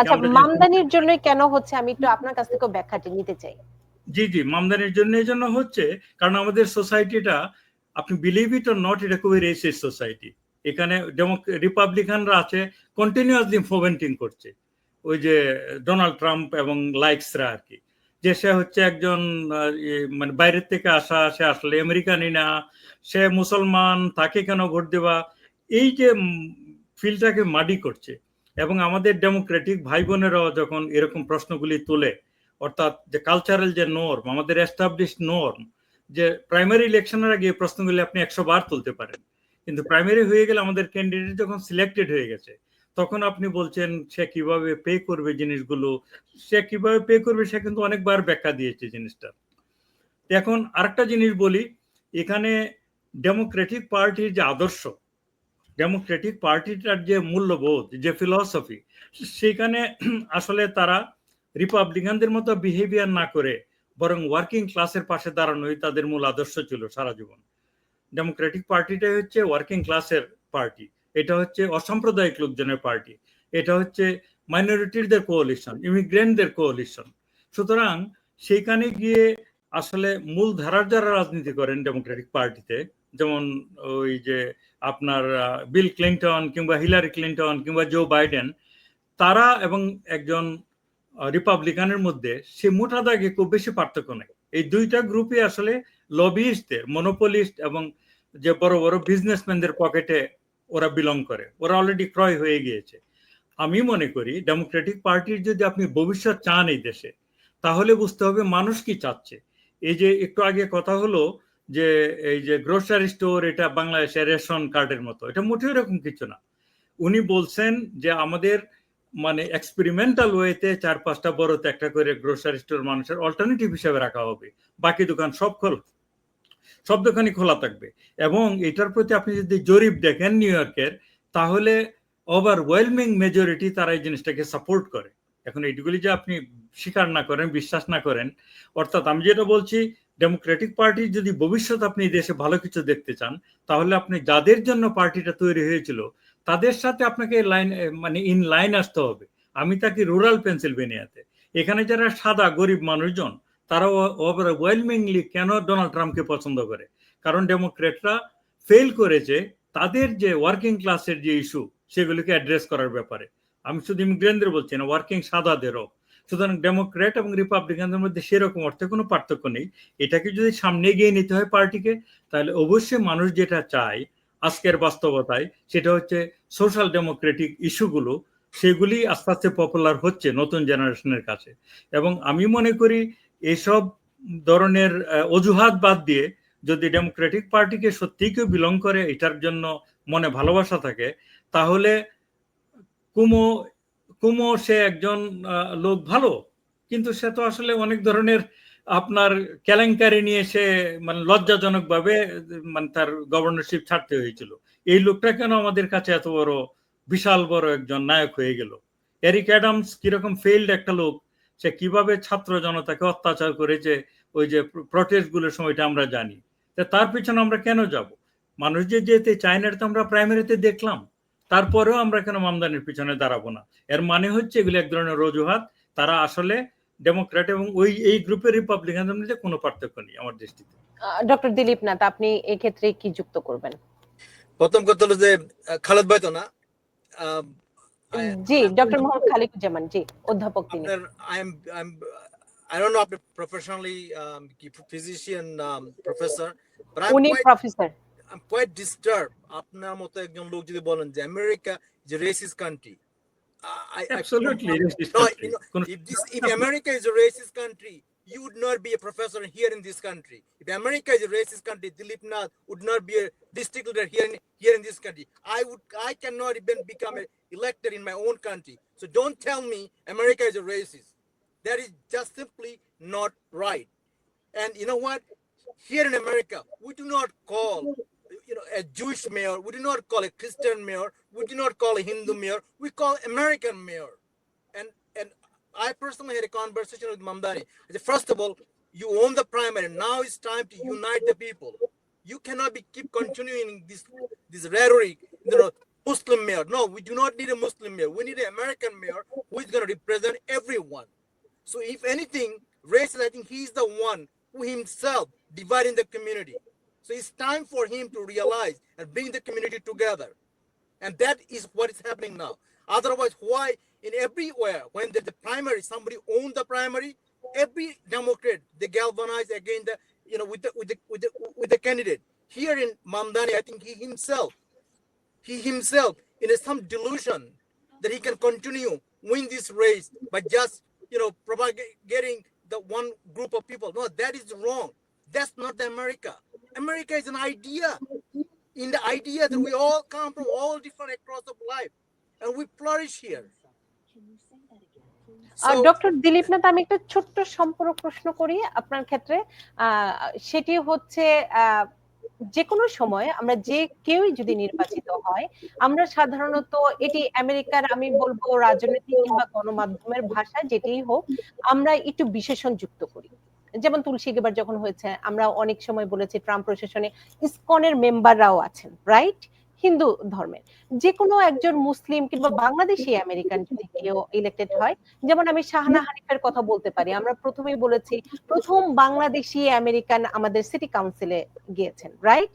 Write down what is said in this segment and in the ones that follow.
আচ্ছা মামদানির জন্য কেন হচ্ছে? আমি একটু আপনার কাছ থেকে ব্যাখ্যাটি নিতে চাই। জি জি মামদানির জন্য এই জন্য হচ্ছে কারণ আমাদের সোসাইটিটা আপনি বিলিভ ইট অর নট এটা খুবই রেসিস্ট সোসাইটি এখানে রিপাবলিকানরা আছে কন্টিনিউয়াসলি করছে। ওই যে ডোনাল্ড ট্রাম্প এবং লাইকসরা আর কি। যে সে হচ্ছে একজন মানে বাইরের থেকে আসা সে আসলে আমেরিকানই না সে মুসলমান তাকে কেন ভোট দেওয়া? এই যে ফিল্ডটাকে মাডি করছে। এবং আমাদের ডেমোক্রেটিক ভাই বোনেরাও যখন এরকম প্রশ্নগুলি তোলে, অর্থাৎ যে কালচারাল যে নর্ম আমাদের এস্টাবলিশ নর্ম যে প্রাইমারি ইলেকশনের আগে এই প্রশ্নগুলি আপনি একশো বার তুলতে পারেন। কিন্তু প্রাইমারি হয়ে গেলে আমাদের ক্যান্ডিডেট যখন সিলেক্টেড হয়ে গেছে, তখন আপনি বলছেন, সে কীভাবে পে করবে জিনিসগুলো? সে কীভাবে পে করবে, সে কিন্তু অনেকবার ব্যাখ্যা দিয়েছে জিনিসটা। এখন আরেকটা জিনিস বলি, এখানে ডেমোক্রেটিক পার্টির যে আদর্শ ডেমোক্রেটিক পার্টিটার যে মূল্যবোধ, যে ফিলসফি সেখানে আসলে তারা রিপাবলিকানদের মতো বিহেভিয়ার না করে বরং ওয়ার্কিং ক্লাসের পাশে দাঁড়ানোই তাদের মূল আদর্শ ছিল সারা জীবন। ডেমোক্রেটিক পার্টিটাই হচ্ছে ওয়ার্কিং ক্লাসের পার্টি এটা হচ্ছে অসাম্প্রদায়িক লোকজনের পার্টি এটা হচ্ছে মাইনরিটিদের কোয়ালিশন ইমিগ্রেন্টদের কোalition সুতরাং সেইখানে গিয়ে আসলে মূল ধারার যারা রাজনীতি করেন ডেমোক্রেটিক পার্টিতে যেমন ওই যে আপনার বিল ক্লিন্টন কিংবা হিলারি ক্লিন্টন কিংবা জো বাইডেন তারা এবং একজন রিপাবলিকানের মধ্যে সে মোটা দাগে খুব বেশি পার্থক্য নেই। এই দুইটা গ্রুপই আসলে লবিস্টদের মনোপলিস্ট এবং যে বড় বড় বিজনেসম্যানদের পকেটে ওরা বিলং করে। ওরা অলরেডি ক্রয় হয়ে গিয়েছে। আমি মনে করি ডেমোক্রেটিক পার্টির যদি আপনি ভবিষ্যৎ চান এই দেশে, তাহলে বুঝতে হবে মানুষ কি চাচ্ছে। এই যে একটু আগে কথা হলো যে এই যে গ্রোসারি স্টোর এটা বাংলাদেশের রেশন কার্ডের মতো, এটা মোটেও এরকম কিছু না। উনি বলছেন যে আমাদের মানে এক্সপেরিমেন্টাল ওয়েতে চার পাঁচটা বড়তে একটা করে গ্রোসারি স্টোর মানুষের অল্টারনেটিভ হিসেবে রাখা হবে। বাকি দোকান সব খোল। সব দোকানই খোলা থাকবে। এবং এটার প্রতি আপনি যদি জরিপ দেখেন নিউ ইয়র্কের তাহলে ওভারওয়েলমিং মেজরিটি তারা এই জিনিসটাকে সাপোর্ট করে। এখন এইগুলি যে আপনি স্বীকার না করেন, বিশ্বাস না করেন, অর্থাৎ আমি যেটা বলছি ডেমোক্রেটিক পার্টির যদি ভবিষ্যৎ আপনি দেশে ভালো কিছু দেখতে চান, তাহলে আপনি যাদের জন্য পার্টিটা তৈরি হয়েছিল, তাদের সাথে আপনাকে লাইন মানে ইন লাইন আসতে হবে। আমি থাকি রুরাল পেন্সিলভেনিয়াতে এখানে যারা সাদা, গরিব মানুষজন তারা ওভারওয়েলমিংলি কেন ডোনাল্ড ট্রাম্পকে পছন্দ করে? কারণ ডেমোক্রেটরা ফেল করেছে তাদের যে ওয়ার্কিং ক্লাসের যে ইস্যু সেগুলিকে অ্যাড্রেস করার ব্যাপারে। আমি শুধু ইমিগ্রেন্টদের বলছি না ওয়ার্কিং সাদাদেরও। সুতরাং ডেমোক্রেট এবং রিপাবলিকানদের মধ্যে সেরকম অর্থে কোনো পার্থক্য নেই। এটাকে যদি সামনে গিয়ে নিতে হয় পার্টিকে, তাহলে অবশ্যই মানুষ যেটা চায় আজকের বাস্তবতায়, সেটা হচ্ছে সোশ্যাল ডেমোক্রেটিক ইস্যুগুলো, সেগুলি আস্তে আস্তে পপুলার হচ্ছে নতুন জেনারেশনের কাছে। এবং আমি মনে করি এসব ধরনের অজুহাত বাদ দিয়ে যদি ডেমোক্রেটিক পার্টিকে সত্যিই কেউ বিলং করে, এটার জন্য মনে ভালোবাসা থাকে, তাহলে কুমো কুমো সে একজন লোক ভালো, কিন্তু সে তো আসলে অনেক ধরনের আপনার কেলেঙ্কারি নিয়ে সে মানে লজ্জাজনক ভাবে মানে তার গভর্নরশিপ ছাড়তে হয়েছিল। এই লোকটা কেন আমাদের কাছে এত বড়, বিশাল বড় একজন নায়ক হয়ে গেল? এরিক অ্যাডামস কীরকম ফেইল্ড একটা লোক, সে কীভাবে ছাত্র জনতাকে অত্যাচার করেছে ওই যে প্রটেস্টগুলোর সময়টা আমরা জানি। তার পিছনে আমরা কেন যাব? মানুষ যে যেতে, চায়নার তো আমরা প্রাইমারিতে দেখলাম। তারপরেও আমরা কেন মামদানির পিছনে দাঁড়াবো না? এর মানে হচ্ছে এগুলো এক ধরনের অজুহাত। তারা আসলে ডেমোক্রেট এবং ওই এই গ্রুপের রিপাবলিকানদের মধ্যে কোনো পার্থক্য নেই আমার দৃষ্টিতে। ডক্টর দিলীপ নাথ আপনি এক্ষেত্রে কি যুক্ত করবেন? প্রথম কথা হলো যে খালেদ ভাই তো না। জি ডক্টর মোহাম্মদ খালিকুজ্জামান জি অধ্যাপক তিনি। I am I am I আপনি প্রফেশনালি ফিজিশিয়ান প্রফেসর উনি প্রফেসর I'm quite disturbed আপনার মতো একজন লোক যদি বলেন যে America is a racist country I, Absolutely I, racist no, country. you know, if, this, if America is a racist country, you would not be a professor here in this country. If America is a racist country, Dilip Nath would not be a district leader here in, here in this country. I would I cannot even become a elected in my own country. So don't tell me America is a racist. That is just simply not right. And you know what? Here in America, we do not call you know a Jewish mayor, we do not call a Christian mayor, we do not call a Hindu mayor, we call American mayor. And and I personally had a conversation with Mamdani. I said, first of all, you own the primary. Now it's time to unite the people. You cannot be keep continuing this this rhetoric, you know, Muslim mayor. No, we do not need a Muslim mayor. We need an American mayor who is going to represent everyone. So, if anything, racist, I think he's the one who himself dividing the community. So, it's time for him to realize and bring the community together. And that is what is happening now. Otherwise, why in everywhere when there's the primary, somebody owns the primary, every Democrat they galvanize again the you know with the with the with the with the candidate. Here in Mamdani, I think he himself, he himself in some delusion that he can continue win this race by just you know propagating the one group of people. No, that is wrong. That's not the America. America is an idea. In the idea that we all come from all different across of life, and we flourish here. আর doctor Dilipnath আমি একটা ছোট্ট সম্পর্ক প্রশ্ন করি আপনার ক্ষেত্রে আহ, সেটি হচ্ছে আহ, যে কোনো সময় আমরা যে কেউই যদি নির্বাচিত হয় আমরা সাধারণত এটি আমেরিকার আমি বলব রাজনৈতিক কিংবা গণমাধ্যমের ভাষা যেটাই হোক আমরা একটু বিশেষণ যুক্ত করি যেমন তুলসী গেবার যখন হয়েছে, আমরা অনেক সময় বলেছি ট্রাম্প প্রশাসনে, ইসকনের মেম্বাররাও আছেন রাইট হিন্দু ধর্মের। যে কোনো একজন মুসলিম কিংবা বাংলাদেশি আমেরিকান যদি কেউ ইলেক্টেড হয়, যেমন আমি শাহানা হানিফের কথা বলতে পারি, আমরা প্রথমেই বলেছি, প্রথম বাংলাদেশি আমেরিকান আমাদের সিটি কাউন্সিলে গিয়েছেন রাইট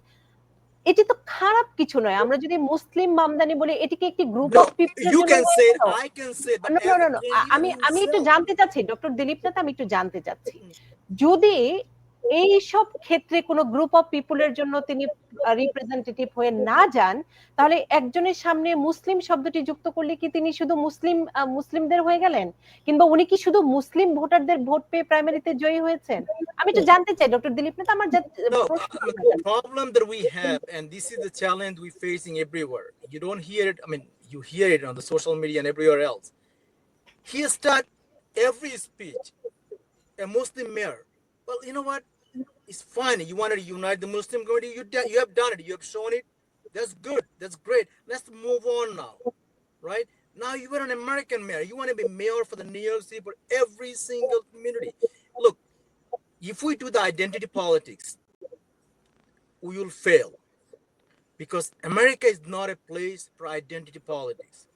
এটি তো খারাপ কিছু নয়। আমরা যদি মুসলিম মামদানি বলি এটিকে একটি group of people you can say I can say আমি আমি একটু জানতে চাচ্ছি ডক্টর দিলীপ নাথ আমি একটু জানতে চাচ্ছি। যদি এইসব ক্ষেত্রে কোন গ্রুপ অফ পিপলের জন্য তিনি রিপ্রেজেন্টেটিভ হয়ে না যান তাহলে একজনের সামনে মুসলিম শব্দটি যুক্ত করলে কি তিনি শুধু মুসলিম মুসলিমদের হয়ে গেলেন? কিংবা উনি কি শুধু মুসলিম ভোটারদের ভোট পেয়ে প্রাইমারিতে জয়ী হয়েছে আমি একটু জানতে চাই ডক্টর দিলীপ নেতা আমার problem that we have and this is the challenge we facing everywhere you don't hear it I mean you hear it on the social media and everywhere else he start every speech a Muslim mayor well you know what It's fine. You wanted to unite the Muslim community. You you have done it. You have shown it. That's good. That's great. Let's move on now, right? Now you are an American mayor. You want to be mayor for the New York City for every single community. Look, if we do the identity politics, we will fail because America is not a place for identity politics.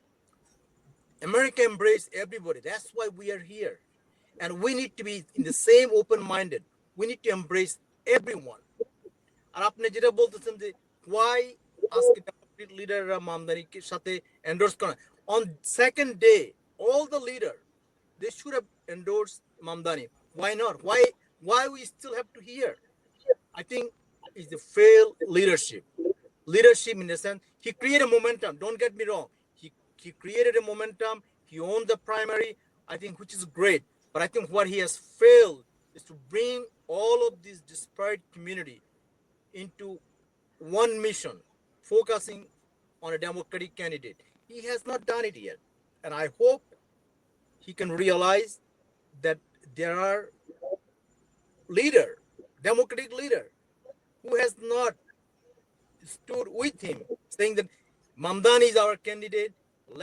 America embraces everybody. That's why we are here. And we need to be in the same open minded We need to embrace everyone. আর আপনি যেটা বলতেছেন যে why আজকে Democratic লিডাররা মামদানিকে সাথে endorse করে on second day all the leader they should have endorsed Mamdani why not why why we still have to hear I think is the failed leadership. Leadership in the sense he created momentum. Don't get me wrong. He he created a momentum. He owned the primary. I think which is great. But I think what he has failed is to bring all of this disparate community into one mission, focusing on a democratic candidate. He has not done it yet. And I hope he can realize that there are leader, democratic leader, who has not stood with him, saying that Mamdani is our candidate.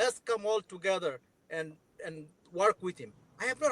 Let's come all together and and work with him. I have not